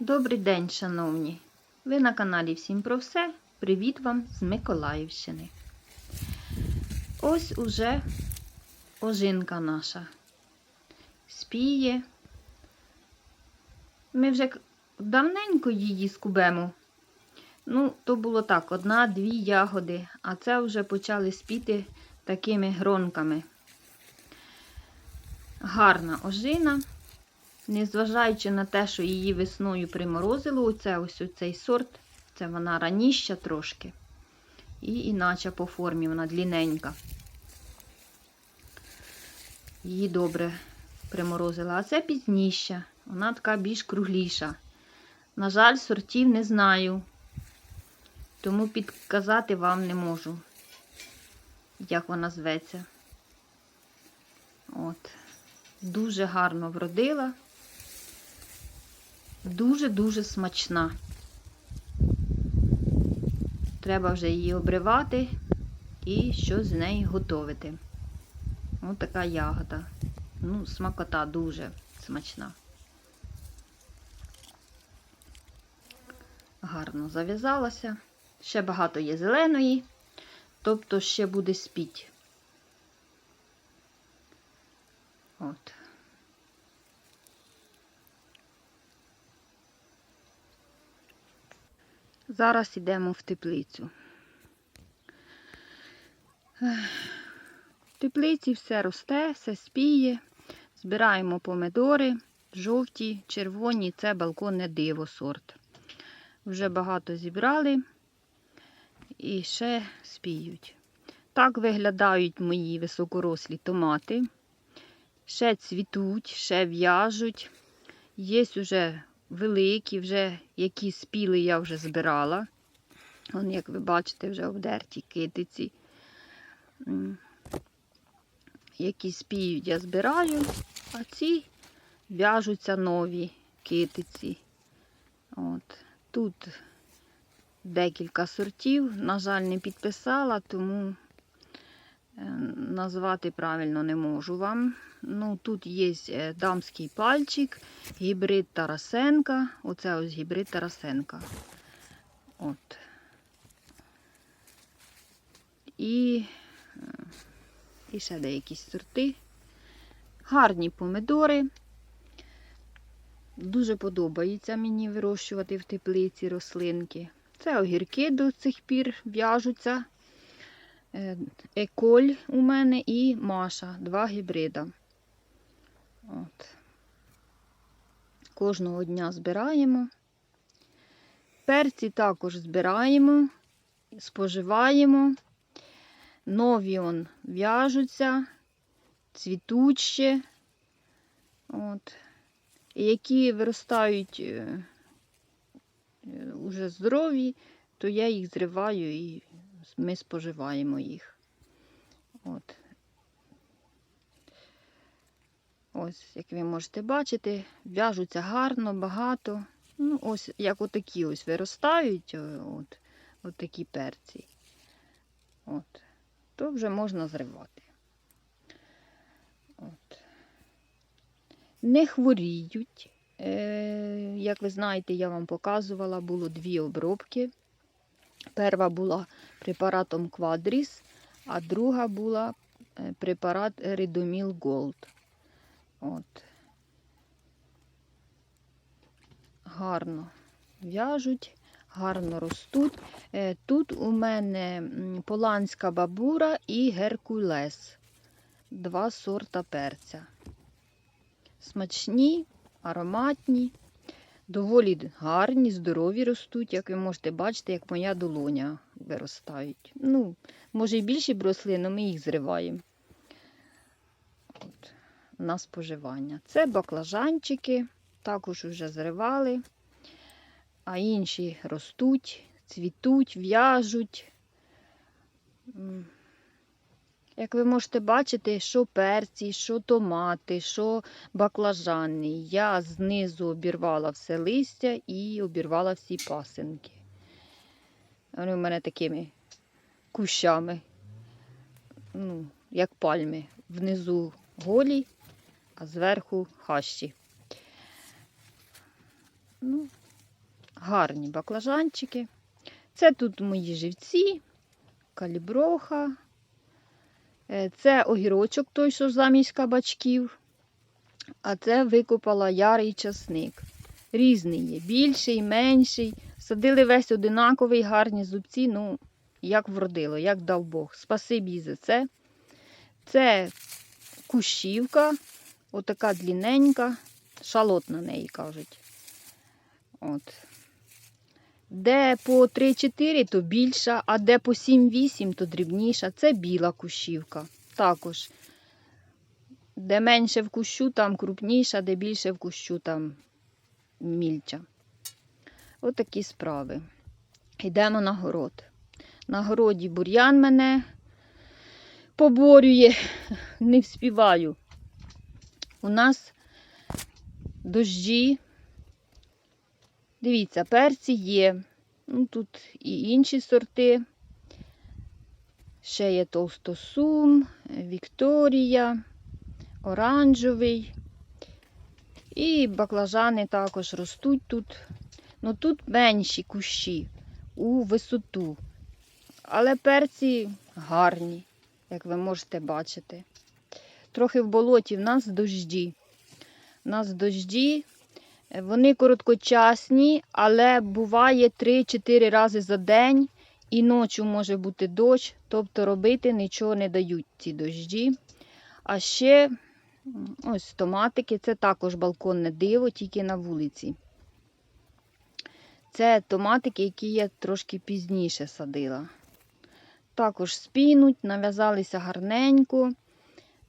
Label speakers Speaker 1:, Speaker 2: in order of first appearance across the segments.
Speaker 1: Добрий день, шановні! Ви на каналі Всім про все. Привіт вам з Миколаївщини. Ось уже ожинка наша спіє. Ми вже давненько її скубемо. Ну, то було так, одна-дві ягоди, а це вже почали спіти такими гронками. Гарна ожина. Незважаючи на те, що її весною приморозило, оце ось цей сорт, це вона раніща трошки. І іначе по формі вона длінненька. Її добре приморозила. А це пізніше. Вона така більш кругліша. На жаль, сортів не знаю. Тому підказати вам не можу, як вона зветься. От. Дуже гарно вродила. Дуже-дуже смачна. Треба вже її обривати і щось з неї готувати. Ось така ягода. Ну, смакота дуже смачна. Гарно зав'язалася. Ще багато є зеленої, тобто ще буде спіть. От. Зараз йдемо в теплицю. В теплиці все росте, все спіє. Збираємо помидори, жовті, червоні, це балконне диво сорт. Вже багато зібрали і ще спіють. Так виглядають мої високорослі томати. Ще цвітуть, ще в'яжуть. Є вже великі, вже які спіли, я вже збирала. Вон, як ви бачите, вже обдерті китиці. Які спіють, я збираю, а ці в'яжуться нові китиці. От. Тут декілька сортів. На жаль, не підписала, тому е, назвати правильно не можу вам. Ну, Тут є е, дамський пальчик, гібрид Тарасенка. Оце ось гібрид Тарасенка. От. І, е, і ще деякі сорти. Гарні помидори. Дуже подобається мені вирощувати в теплиці рослинки. Це огірки до цих пір в'яжуться. Е, Еколь у мене і Маша, два гібрида. От. Кожного дня збираємо. Перці також збираємо, споживаємо. Нові он в'яжуться, цвітуть ще. От. Які виростають е, е, уже здорові, то я їх зриваю і ми споживаємо їх. От. Ось, як ви можете бачити, в'яжуться гарно, багато. Ну, ось, як отакі ось виростають, от, от такі перці. От. То вже можна зривати. От. Не хворіють. Е, як ви знаєте, я вам показувала, було дві обробки. Перша була препаратом Quadris, а друга була е, препарат Ridomil Gold. От. Гарно в'яжуть, гарно ростуть. Е, Тут у мене поланська бабура і геркулес. Два сорта перця. Смачні, ароматні, доволі гарні, здорові ростуть, як ви можете бачити, як моя долоня виростають. Ну, може і більші б росли, але ми їх зриваємо. На споживання. Це баклажанчики, також вже зривали, а інші ростуть, цвітуть, в'яжуть. Як ви можете бачити, що перці, що томати, що баклажани. Я знизу обірвала все листя і обірвала всі пасинки. Вони в мене такими кущами, ну, як пальми внизу голі, а зверху хащі. Ну, гарні баклажанчики. Це тут мої живці, каліброха. Е, Це огірочок той, що замість кабачків. А це викопала ярий часник. Різний є, більший, менший. Садили весь одинаковий, гарні зубці. Ну, як вродило, як дав Бог. Спасибі за це. Це кущівка, отака длінненька, шалот на неї кажуть. От. Де по 3-4, то більша, а де по 7-8, то дрібніша. Це біла кущівка. Також. Де менше в кущу, там крупніша, де більше в кущу, там мільча. Отакі справи. Йдемо на город. На городі бур'ян мене поборює, не вспіваю. У нас дощі. Дивіться, перці є. Ну, тут і інші сорти. Ще є толстосум, Вікторія, оранжевий. І баклажани також ростуть тут. Ну тут менші кущі у висоту. Але перці гарні, як ви можете бачити. Трохи в болоті в нас дожді. У нас дожді, е, вони короткочасні, але буває 3-4 рази за день. І ночі може бути дощ, тобто робити нічого не дають ці дожді. А ще ось томатики, це також балконне диво, тільки на вулиці. Це томатики, які я трошки пізніше садила. Також спінуть, нав'язалися гарненько.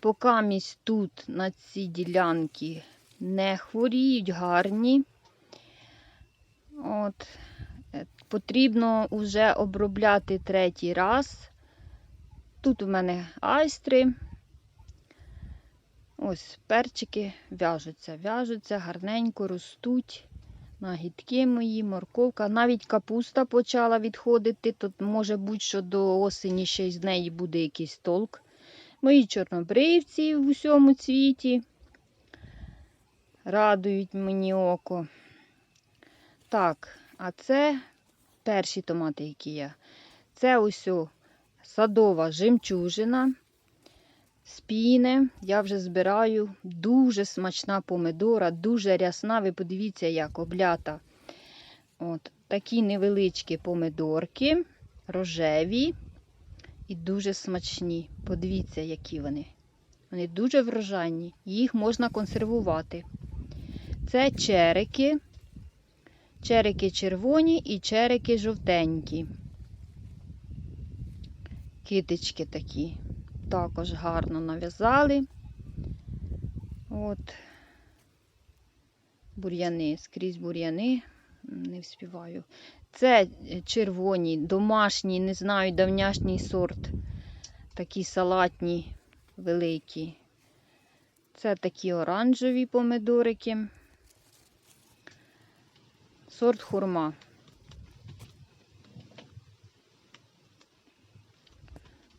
Speaker 1: Покамість тут на ці ділянки не хворіють, гарні. От. Е, Потрібно вже обробляти третій раз. Тут у мене айстри. Ось перчики в'яжуться, в'яжуться, гарненько ростуть. Нагідки мої, морковка. Навіть капуста почала відходити. Тут може бути, що до осені ще з неї буде якийсь толк. Мої чорнобривці в усьому цвіті. Радують мені око. Так, а це перші томати, які я. Це ось садова жемчужина. Спіне. Я вже збираю. Дуже смачна помидора, дуже рясна. Ви подивіться, як облята. От, Такі невеличкі помидорки, рожеві і дуже смачні. Подивіться, які вони. Вони дуже врожайні, їх можна консервувати. Це черики. Черики червоні і черики жовтенькі. Китички такі. Також гарно нав'язали. От. Бур'яни, скрізь бур'яни, не вспіваю. Це червоні, домашні, не знаю, давняшній сорт. Такі салатні, великі. Це такі оранжеві помидорики. Сорт хурма.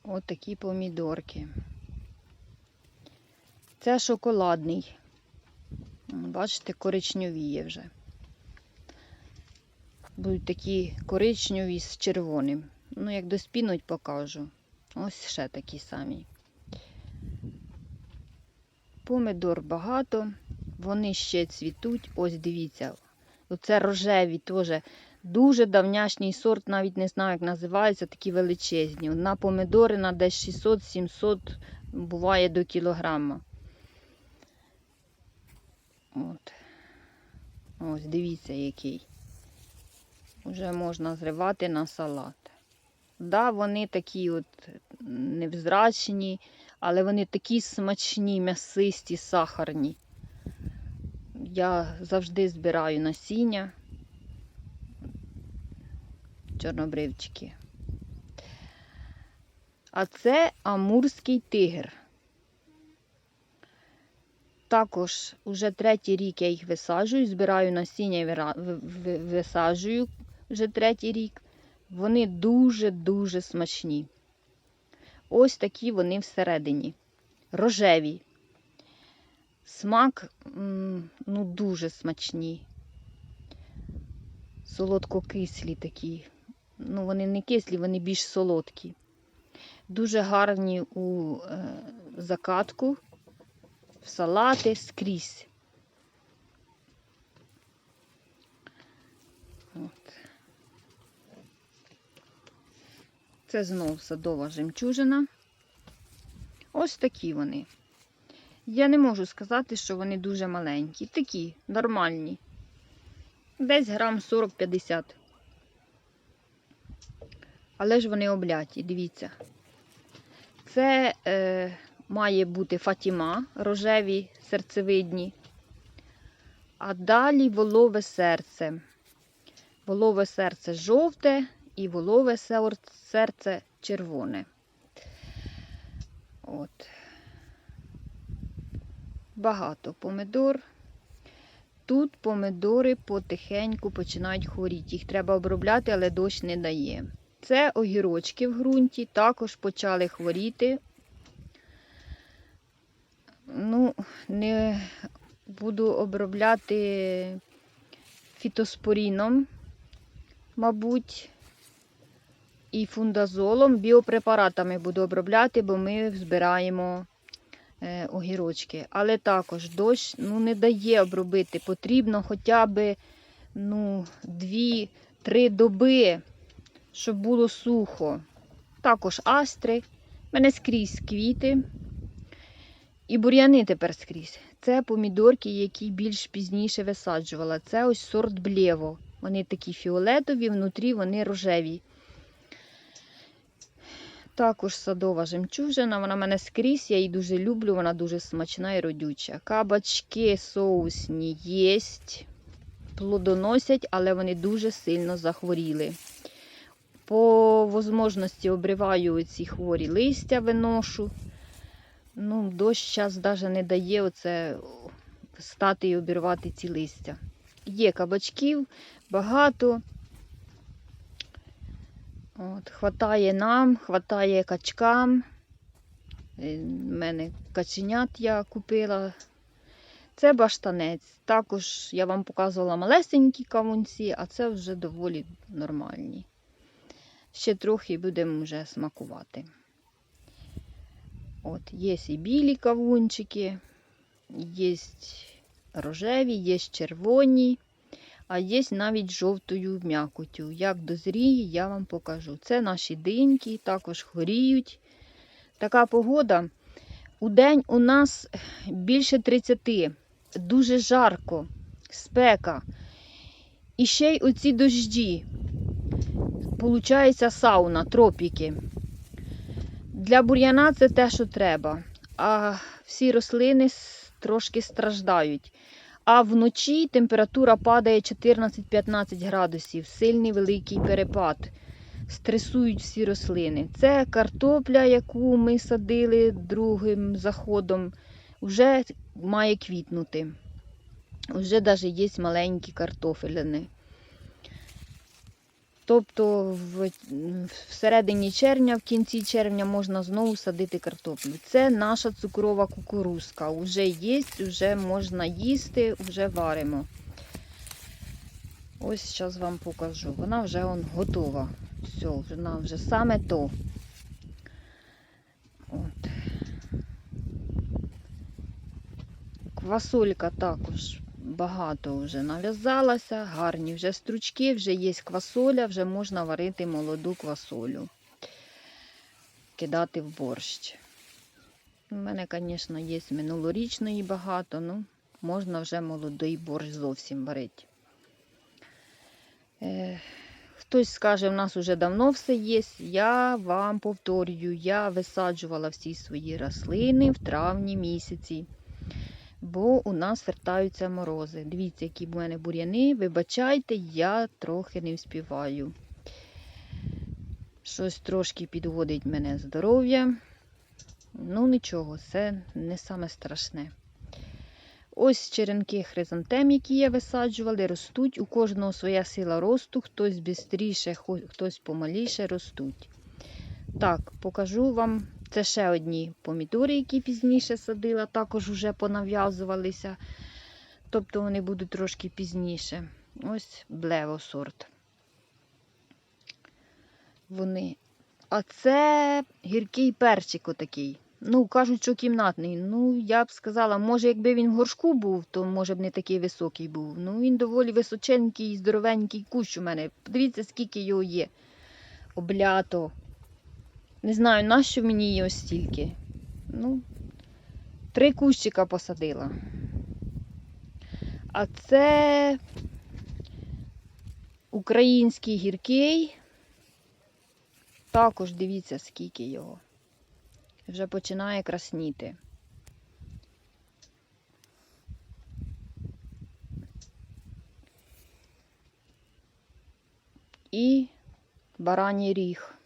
Speaker 1: Ось такі помідорки. Це шоколадний. Бачите, коричневіє вже. Будуть такі коричневі з червоним. Ну, як доспінуть, покажу. Ось ще такі самі. Помидор багато, вони ще цвітуть. Ось дивіться. Оце рожеві теж дуже давняшній сорт, навіть не знаю, як називається, такі величезні. На помидори на десь 600-700 буває до кілограма. От. Ось, дивіться, який. Вже можна зривати на салат. Да, вони такі от невзрачні, але вони такі смачні, м'ясисті, сахарні. Я завжди збираю насіння. Чорнобривчики. А це амурський тигр. Також уже третій рік я їх висаджую, збираю насіння і висаджую вже третій рік. Вони дуже-дуже смачні. Ось такі вони всередині. рожеві. Смак ну, дуже смачні. Солодко-кислі такі. Ну, вони не кислі, вони більш солодкі. Дуже гарні у е, закатку, в салати скрізь. Це знов садова жемчужина. Ось такі вони. Я не можу сказати, що вони дуже маленькі. Такі, нормальні. Десь грам 40-50. Але ж вони обляті, дивіться. Це е, має бути фатіма, рожеві серцевидні. А далі волове серце. Волове серце жовте і волове серце червоне. От. Багато помидор. Тут помидори потихеньку починають хворіти. Їх треба обробляти, але дощ не дає. Це огірочки в ґрунті, також почали хворіти. Ну, не буду обробляти фітоспоріном, мабуть, і фундазолом, біопрепаратами буду обробляти, бо ми збираємо е, огірочки. Але також дощ ну, не дає обробити. Потрібно хоча б ну, 2-3 доби, щоб було сухо. Також астри. У мене скрізь квіти. І бур'яни тепер скрізь. Це помідорки, які більш пізніше висаджувала. Це ось сорт блєво. Вони такі фіолетові, внутрі вони рожеві. Також садова жемчужина, вона в мене скрізь, я її дуже люблю, вона дуже смачна і родюча. Кабачки соусні єсть, плодоносять, але вони дуже сильно захворіли. По можливості обриваю ці хворі листя, виношу. Ну, дощ час навіть не дає оце стати і обірвати ці листя. Є кабачків багато. От, хватає нам, хватає качкам. У мене каченят я купила. Це баштанець. Також я вам показувала малесенькі кавунці, а це вже доволі нормальні. Ще трохи будемо вже смакувати. От, є і білі кавунчики, є рожеві, є червоні, а є навіть жовтою м'якотю. Як дозріє, я вам покажу. Це наші диньки, також хворіють. Така погода. У день у нас більше 30, дуже жарко, спека. І ще й оці дожді. Получається сауна, тропіки. Для бур'яна це те, що треба. А всі рослини трошки страждають. А вночі температура падає 14-15 градусів, сильний великий перепад. Стресують всі рослини. Це картопля, яку ми садили другим заходом, вже має квітнути. Вже навіть є маленькі картофелини. Тобто в, середині червня, в кінці червня можна знову садити картоплю. Це наша цукрова кукурузка. Уже є, вже можна їсти, вже варимо. Ось зараз вам покажу. Вона вже он, готова. Все, вона вже саме то. От. Квасолька також багато вже нав'язалася, гарні вже стручки, вже є квасоля, вже можна варити молоду квасолю, кидати в борщ. У мене, звісно, є минулорічної багато, ну, можна вже молодий борщ зовсім варити. Е, Хтось скаже, в нас вже давно все є. Я вам повторюю, я висаджувала всі свої рослини в травні місяці бо у нас вертаються морози. Дивіться, які в мене бур'яни. Вибачайте, я трохи не вспіваю. Щось трошки підводить мене здоров'я. Ну, нічого, це не саме страшне. Ось черенки хризантем, які я висаджувала, ростуть. У кожного своя сила росту, хтось швидше, хтось помаліше ростуть. Так, покажу вам Це ще одні помідори, які пізніше садила, також вже понав'язувалися. Тобто вони будуть трошки пізніше. Ось блево сорт. Вони. А це гіркий перчик отакий. Ну, кажуть, що кімнатний. Ну, я б сказала, може, якби він в горшку був, то може б не такий високий був. Ну, він доволі височенький, здоровенький кущ у мене. Подивіться, скільки його є. Облято. Не знаю, нащо мені його стільки. Ну, три кущика посадила. А це український гіркий. Також дивіться, скільки його. Вже починає красніти. І бараній ріг.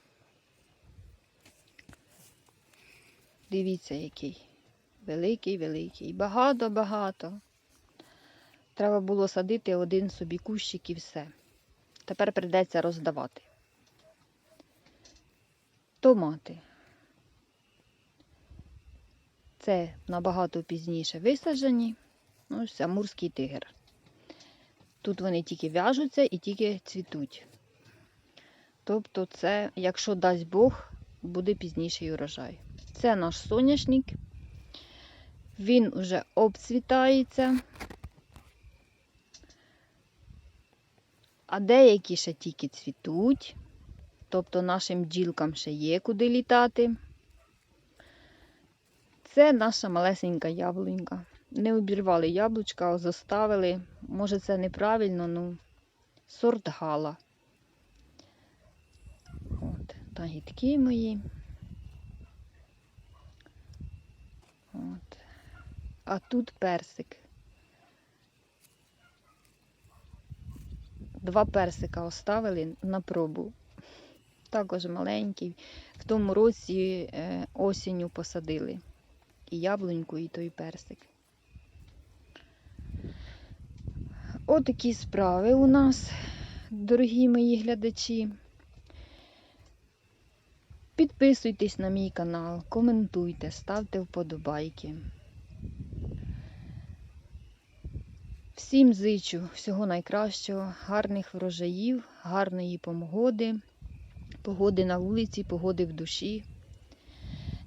Speaker 1: Дивіться, який. Великий, великий. Багато-багато. Треба було садити один собі кущик і все. Тепер прийдеться роздавати. Томати. Це набагато пізніше висаджені. Ну, ось тигр. Тут вони тільки в'яжуться і тільки цвітуть. Тобто, це, якщо дасть Бог, буде пізніший урожай. Це наш соняшник. Він вже обцвітається. А деякі ще тільки цвітуть. Тобто нашим бджілкам ще є куди літати. Це наша малесенька яблунька. Не обірвали яблучка, а заставили. Може, це неправильно, ну сорт гала. От, тагітки мої. От. А тут персик. Два персика оставили на пробу. Також маленький. В тому році е, осінню посадили. І яблуньку, і той персик. Отакі справи у нас, дорогі мої глядачі. Підписуйтесь на мій канал, коментуйте, ставте вподобайки. Всім зичу всього найкращого, гарних врожаїв, гарної погоди, погоди на вулиці, погоди в душі.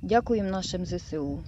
Speaker 1: Дякуємо нашим ЗСУ.